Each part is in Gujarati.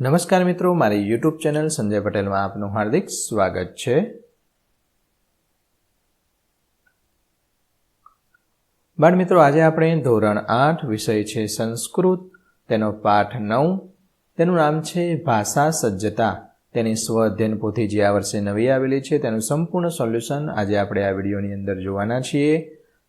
નમસ્કાર મિત્રો, મારી યુટ્યુબ ચેનલ સંજય પટેલમાં આપનું હાર્દિક સ્વાગત છે. બાળ મિત્રો, આજે આપણે ધોરણ આઠ વિષય છે સંસ્કૃત, તેનો પાઠ નવ. તેનું નામ છે ભાષા સજ્જતા. તેની સ્વ અધ્યયન પોથી જે આ વર્ષે નવી આવેલી છે, તેનું સંપૂર્ણ સોલ્યુશન આજે આપણે આ વિડીયોની અંદર જોવાના છીએ.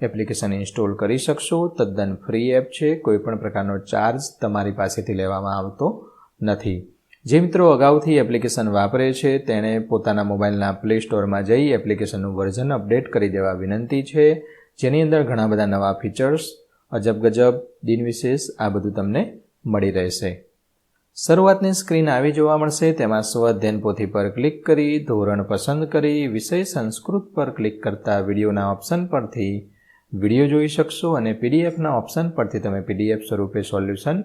એપ્લિકેશન ઇન્સ્ટોલ કરી શકશો. તદ્દન ફ્રી એપ છે. કોઈપણ પ્રકારનો ચાર્જ તમારી પાસેથી લેવામાં આવતો નથી. જે મિત્રો અગાઉથી એપ્લિકેશન વાપરે છે, તેણે પોતાના મોબાઈલના પ્લે સ્ટોરમાં જઈ એપ્લિકેશનનું વર્ઝન અપડેટ કરી દેવા વિનંતી છે. જેની અંદર ઘણા બધા નવા ફીચર્સ અજબ ગજબ દિનવિશેષ આ બધું તમને મળી રહેશે. શરૂઆતની સ્ક્રીન આવી જોવા મળશે. તેમાં સ્વઅધ્યયન પોથી પર ક્લિક કરી, ધોરણ પસંદ કરી, વિષય સંસ્કૃત પર ક્લિક કરતા વિડીયોના ઓપ્શન પરથી વીડિયો જોઈ શકશો અને પીડીએફના ઓપ્શન પરથી તમે પીડીએફ સ્વરૂપે સોલ્યુશન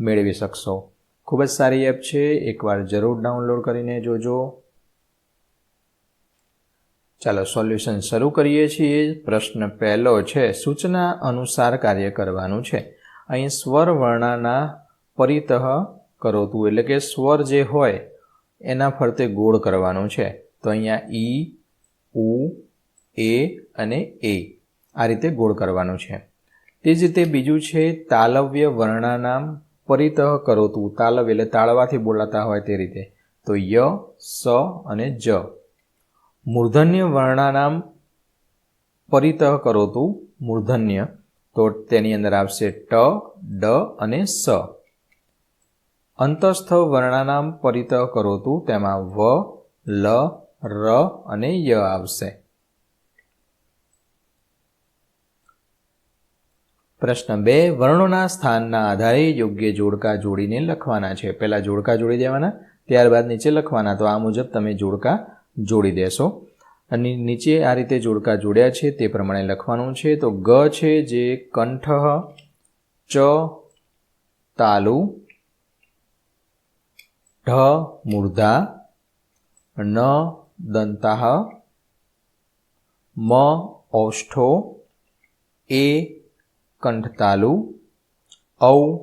મેળવી શકશો. ખૂબ જ સારી એપ છે. એકવાર જરૂર ડાઉનલોડ કરીને જોજો. ચાલો સોલ્યુશન શરૂ કરીએ છીએ. પ્રશ્ન પહેલો છે, સૂચના અનુસાર કાર્ય કરવાનું છે. અહીં સ્વર વર્ણાના પરિતઃ કરોતું એટલે કે સ્વર જે હોય એના ફરતે ગોળ કરવાનું છે. તો અહીંયા ઈ, ઉ, એ અને એ. આ રીતે ગોળ કરવાનું છે. તે જ રીતે બીજું છે, તાલવ્ય વર્ણાનામ પરિતઃ કરોતું. તાલવ્ય એટલે તાળવાથી બોલાતા હોય તે રીતે. તો ય, સ અને જ. મૂર્ધન્ય વર્ણાનામ પરિતઃ કરોતું, મૂર્ધન્ય. તો તેની અંદર આવશે ટ, ડ અને સ. અંતસ્થ વર્ણાનામ પરિતઃ કરોતું, તેમાં વ, લ, ર અને ય આવશે. પ્રશ્ન બે, વર્ણોના સ્થાનના આધારે યોગ્ય જોડકા જોડીને લખવાના છે. પહેલાં જોડકા જોડી દેવાના, ત્યારબાદ નીચે લખવાના. તો આ મુજબ તમે જોડકા જોડી દેશો. અને નીચે આ રીતે જોડકા જોડ્યા છે તે પ્રમાણે લખવાનું છે. તો ગ છે જે કંઠ, ચ, તાલુ, ઢ, મૂર્ધા ન દંતાહ, મ, ઔષ્ઠો, એ કંઠતાલુ ઔ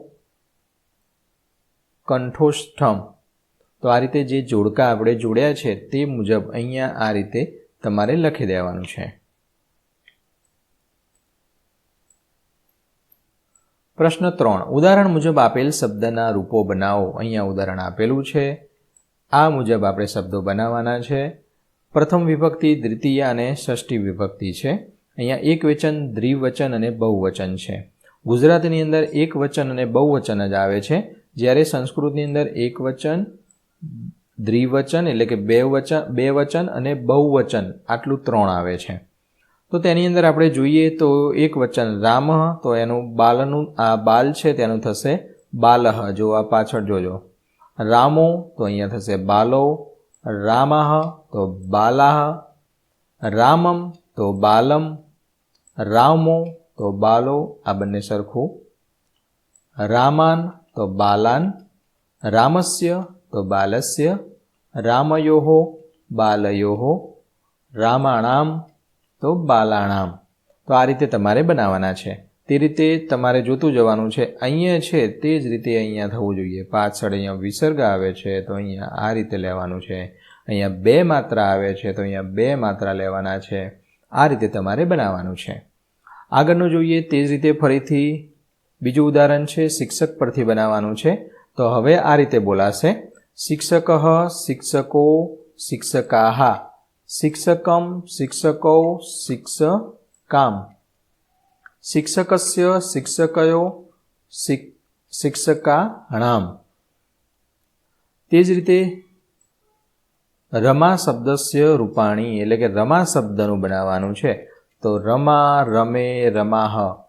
કંઠોષ્ઠમ. તો આ રીતે જે જોડકા આપણે જોડ્યા છે તે મુજબ અહીંયા આ રીતે તમારે લખી દેવાનું છે. પ્રશ્ન ત્રણ. ઉદાહરણ મુજબ આપેલ શબ્દના રૂપો બનાવો. અહીંયા ઉદાહરણ આપેલું છે. આ મુજબ આપણે શબ્દો બનાવવાના છે. પ્રથમ વિભક્તિ દ્વિતીય અને ષષ્ઠી વિભક્તિ છે. અહીંયા એક વચન દ્વિવચન અને બહુવચન છે. ગુજરાતીની અંદર એક વચન અને બહુવચન જ આવે છે. જ્યારે સંસ્કૃતની અંદર એક વચન, દ્વિવચન એટલે કે બે વચન બે વચન અને બહુવચન આટલું ત્રણ આવે છે. તો તેની અંદર આપણે જોઈએ તો એક વચન રામ, તો એનું બાલનું, આ બાલ છે તેનું થશે બાલહ. જો આ પાછળ જોજો. રામો, તો અહીંયા થશે બાલો. રામાહ, તો બાલાહ. રામમ તો બાલમ, રામો, તો બાલો, આ બંને સરખું. રામાન, તો બાલાન. રામસ્ય, તો બાલસ્ય. રામયોહો, બાલયોહો. રામાણામ, તો બાલાણામ. તો આ રીતે તમારે બનાવવાના છે. તે રીતે તમારે જોતું જવાનું છે. અહીંયા છે તે જ રીતે અહીંયા થવું જોઈએ. પાછળ અહીંયા વિસર્ગ આવે છે તો અહીંયા આ રીતે લેવાનું છે. અહીંયા બે માત્રા આવે છે તો અહીંયા બે માત્રા લેવાના છે. આ રીતે તમારે બનાવવાનું છે. આગળનું જોઈએ તે જ રીતે ફરીથી બીજું ઉદાહરણ છે, શિક્ષક પરથી બનાવવાનું છે. તો હવે આ રીતે બોલાશે. શિક્ષક શિક્ષકો શિક્ષકાહા. શિક્ષકમ શિક્ષકો શિક્ષકામ. શિક્ષકસ્ય શિક્ષકયો શિક્ષકાણામ. તે જ રીતે રમા શબ્દસ્ય રૂપાણી એટલે કે રમા શબ્દનું બનાવવાનું છે. તો રમા રમે રમાહ,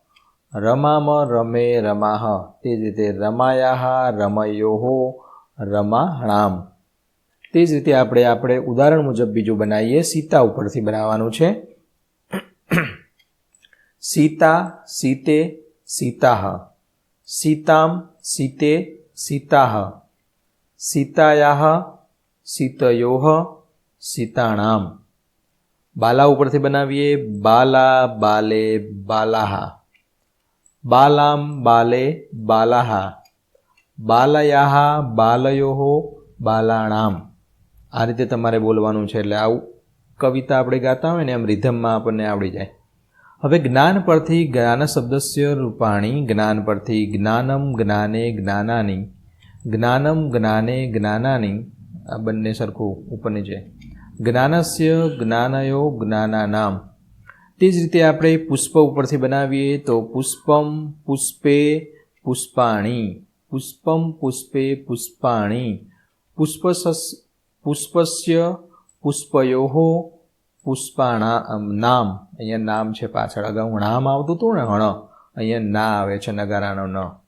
રમામ રમે રમાહ, તે જ રીતે રમાયાહ રમયોહો રમાણામ. તે જ રીતે આપણે આપણે ઉદાહરણ મુજબ બીજું બનાવીએ, સીતા ઉપરથી બનાવવાનું છે. સીતા, સીતે, સીતાહ. સીતામ, સીતે, સીતાહ. સીતાયાહ સીતયોહ સીતાણામ. બાલા ઉપરથી બનાવીએ બાલા બાલે બાલાહા. બાલામ બાલે બાલાહા. બાલયાહા બાલયોહો બાલાણામ. આ રીતે તમારે બોલવાનું છે એટલે આવું કવિતા આપણે ગાતા હોય ને એમ રિધમમાં આપણને આવડી જાય. હવે જ્ઞાન પરથી જ્ઞાન શબ્દસ્ય રૂપાણી, જ્ઞાન પરથી જ્ઞાનમ જ્ઞાને જ્ઞાનાની, જ્ઞાનમ જ્ઞાને જ્ઞાનાની આ બંને સરખું ઉપરની છે જ્ઞાનસ્ય જ્ઞાનયો જ્ઞાનાનામ. તે જ રીતે આપણે પુષ્પ ઉપરથી બનાવીએ તો પુષ્પમ પુષ્પે પુષ્પાણી. પુષ્પમ પુષ્પે પુષ્પાણી. પુષ્પસ પુષ્પસ્ય પુષ્પયો પુષ્પાણા નામ. અહીંયા નામ છે પાછળ. અગાઉ નામ આવતું હતું ને, હણ. અહીંયા ના આવે છે, નગારાનો ન.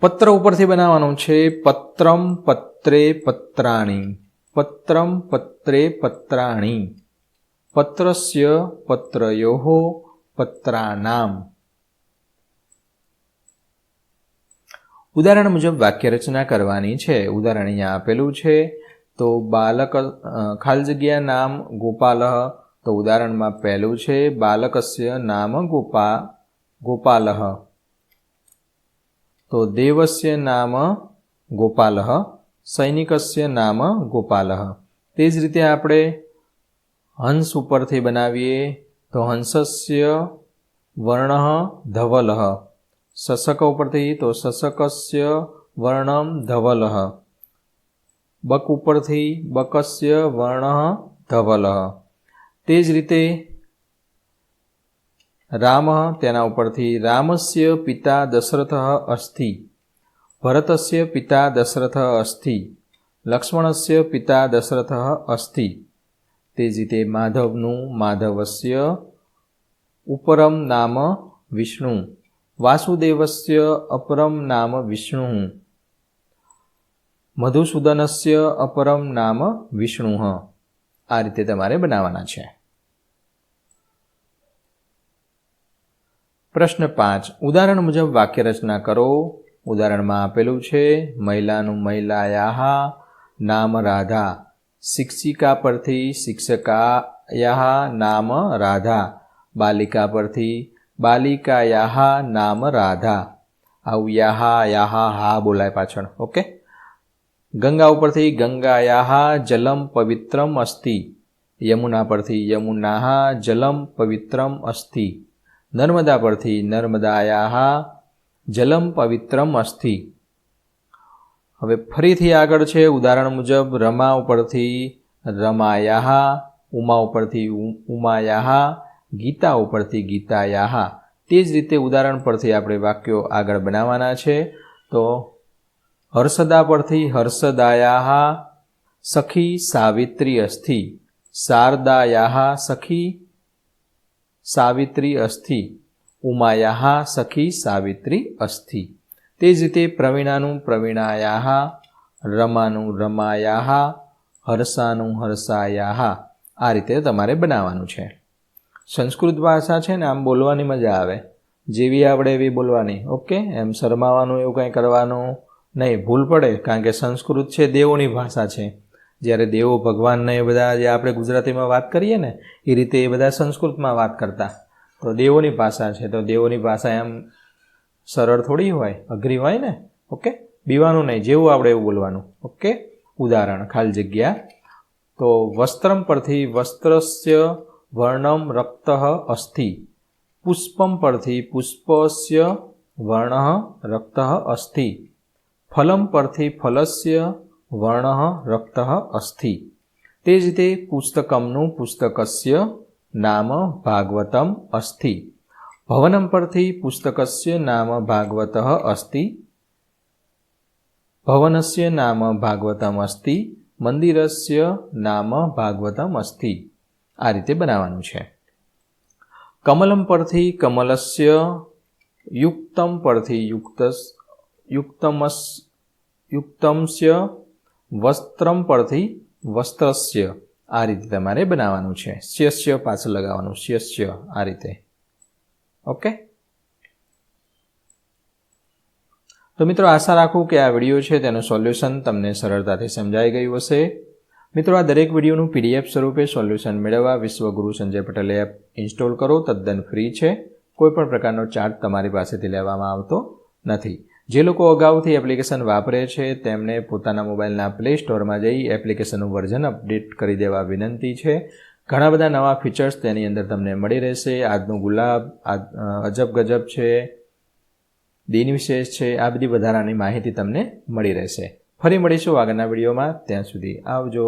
પત્ર ઉપરથી બનાવવાનું છે પત્રમ પત્રે પત્રાણી. પત્રમ પત્રે પત્રાણી. પત્રસ્ય પત્રયો પત્રાનામ ઉદાહરણ મુજબ વાક્ય રચના કરવાની છે. ઉદાહરણ અહીંયા આપેલું છે. તો બાલક ખાલી જગ્યા નામ ગોપાલ. તો ઉદાહરણમાં પહેલું છે બાલકસ્ય નામ ગોપા, ગોપાલ. તો દેવસ્ય નામ ગોપાલ, સૈનિકસ્ય નામ ગોપાલ. તે જ રીતે આપણે હંસ ઉપરથી બનાવીએ તો હંસસ્ય વર્ણ ધવલ. શશક ઉપરથી તો શશકસ્ય વર્ણમ ધવલ. બક ઉપરથી બકસ્ય વર્ણ ધવલ. તે જ રીતે રામ તેના ઉપરથી, રામસ્ય પિતા દશરથ અસ્થિ, ભરતસ્ય પિતા દશરથ અસ્થિ, લક્ષ્મણસ્ય પિતા દશરથ અસ્થિ. તે જ રીતે માધવનું માધવસ્ય ઉપરમ નામ વિષ્ણુ, વાસુદેવસ્ય અપરમ નામ વિષ્ણુ, મધુસૂદનસ્ય અપરમ નામ વિષ્ણુ. આ રીતે તમારે બનાવવાના છે. પ્રશ્ન પાંચ. ઉદાહરણ મુજબ વાક્ય રચના કરો. ઉદાહરણમાં આપેલું છે, મહિલાનું મહિલાયાહા નામ રાધા. શિક્ષિકા પરથી શિક્ષકાયાહા નામ રાધા. બાલિકા પરથી બાલિકાયાહા નામ રાધા. આવું યાહા યાહા હા, બોલાય પાછળ. ઓકે? ગંગા ઉપરથી ગંગાયાહા, જલમ પવિત્રમ અસ્તિ. યમુના પરથી યમુનાહા, જલમ પવિત્રમ અસ્તિ. નર્મદા પરથી નર્મદાયાહા જલમ પવિત્રમ અસ્થિ. હવે ફરીથી આગળ છે, ઉદાહરણ મુજબ રમા ઉપરથી રમાયાહા, ઉમા ઉપરથી ઉમાયાહા, ગીતા ઉપરથી ગીતાયાહા. તે જ રીતે ઉદાહરણ પરથી આપણે વાક્યો આગળ બનાવવાના છે. તો હર્ષદા પરથી હર્ષદાયાહા, સખી સાવિત્રી અસ્થિ. શારદાયાહા, સખી સાવિત્રી અસ્થિ. ઉમાયાહા સખી સાવિત્રી અસ્થિ. તે જ રીતે પ્રવીણાનું પ્રવીણાયાહા, રમાનું રમાયાહા હર્ષાનું હર્ષાયાહા આ રીતે તમારે બનાવવાનું છે. સંસ્કૃત ભાષા છે ને, આમ બોલવાની મજા આવે. જેવી આવડે એવી બોલવાની. ઓકે? એમ શરમાવાનું એવું કંઈ કરવાનું નહીં. ભૂલ પડે, કારણ કે સંસ્કૃત છે, દેવોની ભાષા છે. જ્યારે દેવો ભગવાનને એ બધા જે આપણે ગુજરાતીમાં વાત કરીએ ને, એ રીતે એ બધા સંસ્કૃતમાં વાત કરતા. તો દેવોની ભાષા છે, તો દેવોની ભાષા એમ સરળ થોડી હોય, અઘરી હોય ને, ઓકે? બીવાનું નહીં, જેવું આવડે એવું બોલવાનું, ઓકે? ઉદાહરણ, ખાલી જગ્યા. તો વસ્ત્રમ પરથી વસ્ત્રસ્ય વર્ણમ રક્ત અસ્થિ. પુષ્પમ પરથી પુષ્પસ્ય વર્ણ રક્ત અસ્થિ. ફલમ પરથી ફલસ્ય વર્ણ રક્ત અસ્થિ. તે જ રીતે પુસ્તકમનું પુસ્તકસ્ય નામ ભાગવતમ અસ્થિ. ભવનમ પરથી પુસ્તકસ્ય નામ ભાગવત અસ્થિ. ભવનસ્ય નામ ભાગવતમ અસ્થિ. મંદિરસ્ય નામ ભાગવતમ અસ્થિ. આ રીતે બનાવવાનું છે. કમલમ પરથી કમલસ્ય, યુક્તમ પરથી યુક્ત યુક્તમસ, યુક્તમસ્ય વસ્ત્રમ પરથી વસ્ત્રસ્ય. આ રીતે તમારે બનાવવાનું છે. શ્યસ્ય પાછળ લગાવવાનું. શ્યસ્ય આ રીતે. ઓકે? તો મિત્રો આશા રાખું કે આ વીડિયો છે તેનું સોલ્યુશન તમને સરળતાથી સમજાઈ ગયું હશે. મિત્રો આ દરેક વિડીયોનું પીડીએફ સ્વરૂપે સોલ્યુશન મેળવવા વિશ્વગુરુ સંજય પટેલ એપ ઇન્સ્ટોલ કરો. તદ્દન ફ્રી છે. કોઈપણ પ્રકારનો ચાર્જ તમારી પાસેથી લેવામાં આવતો નથી. જે લોકો અગાઉથી એપ્લિકેશન વાપરે છે, તેમને પોતાના મોબાઈલના પ્લે સ્ટોરમાં જઈ એપ્લિકેશનનું વર્ઝન અપડેટ કરી દેવા વિનંતી છે. ઘણા બધા નવા ફીચર્સ તેની અંદર તમને મળી રહેશે. આજનું ગુલાબ અજબ ગજબ છે, દિન વિશેષ છે, આ બધી વધારાની માહિતી તમને મળી રહેશે. ફરી મળીશું આગળના વિડીયોમાં. ત્યાં સુધી આવજો.